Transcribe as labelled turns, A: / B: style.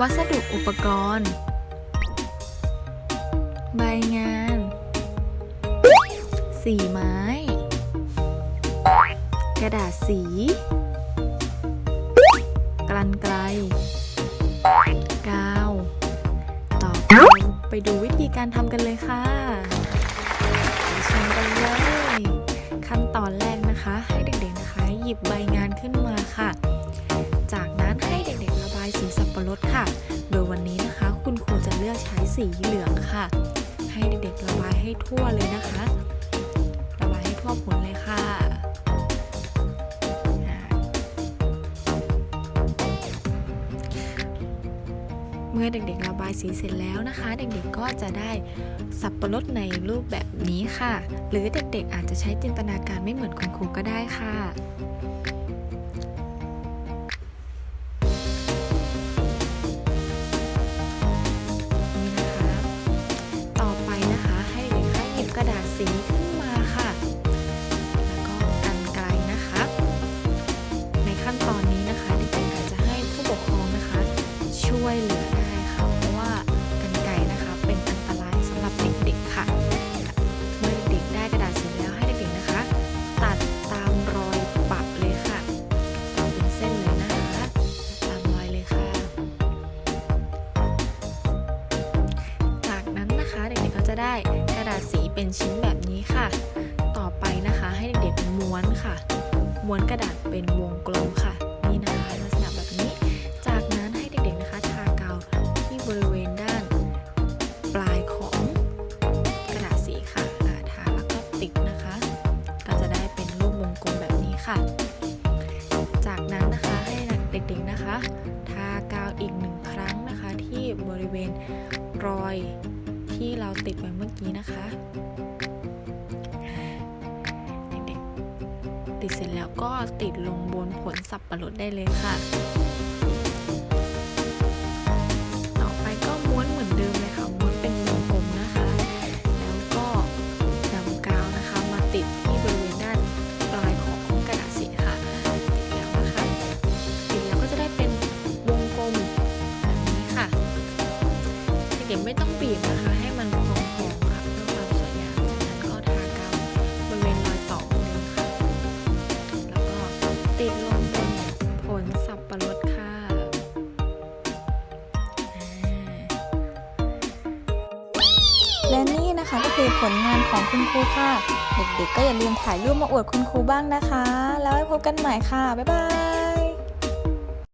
A: วัสดุอุปกรณ์ ใบงาน สีไม้ กระดาษสี กลันไกล กาว ต่อไปไปดูวิธีการทำกันเลยค่ะชมกันเลย ขั้นตอนแรกนะคะ ให้เด็กๆนะคะ หยิบใบงานขึ้นมาค่ะ สีเหลืองค่ะ ให้เด็กๆระบายให้ทั่วเลยนะคะ ระบายให้ทั่วผลเลยค่ะเมื่อเด็กๆระบายสีเสร็จแล้วนะคะ เด็กๆก็จะได้สับปะรดในรูปแบบนี้ค่ะ หรือเด็กๆอาจจะใช้จินตนาการไม่เหมือนคุณครูก็ได้ค่ะ ก็จะได้กระดาษสีเป็นชิ้นแบบนี้ค่ะ ต่อไปนะคะให้เด็กๆม้วนค่ะ ม้วนกระดาษเป็นวงกลมค่ะ นี่นะคะลักษณะแบบนี้ จากนั้นให้เด็กๆนะคะทากาวที่บริเวณด้าน ปลายของกระดาษสีค่ะทาแล้วก็ติดนะคะ ก็จะได้เป็นรูปวงกลมแบบนี้ค่ะ จากนั้นนะคะให้เด็กๆนะคะ ทากาวอีกหนึ่งครั้งนะคะที่บริเวณรอย ที่เราติดไว้เมื่อกี้นะคะ เด็กๆ ติดเสร็จแล้วก็ติดลงบนผลสับปะรดได้เลยค่ะ ต่อไปก็ม้วนเหมือนเดิมเลยค่ะม้วนเป็นวงกลมนะคะ แล้วก็นำกาวนะคะมาติดที่บริเวณด้านปลายของกระดาษสีค่ะติดแล้วนะคะติดแล้วก็จะได้เป็นวงกลมแบบนี้ค่ะเด็กๆไม่ต้องบีบนะคะให้
B: และนี่นะคะก็คือผลงานของคุณครูค่ะ เด็กๆก็อย่าลืมถ่ายรูปมาอวดคุณครูบ้างนะคะ แล้วไว้พบกันใหม่ค่ะ บ๊ายบาย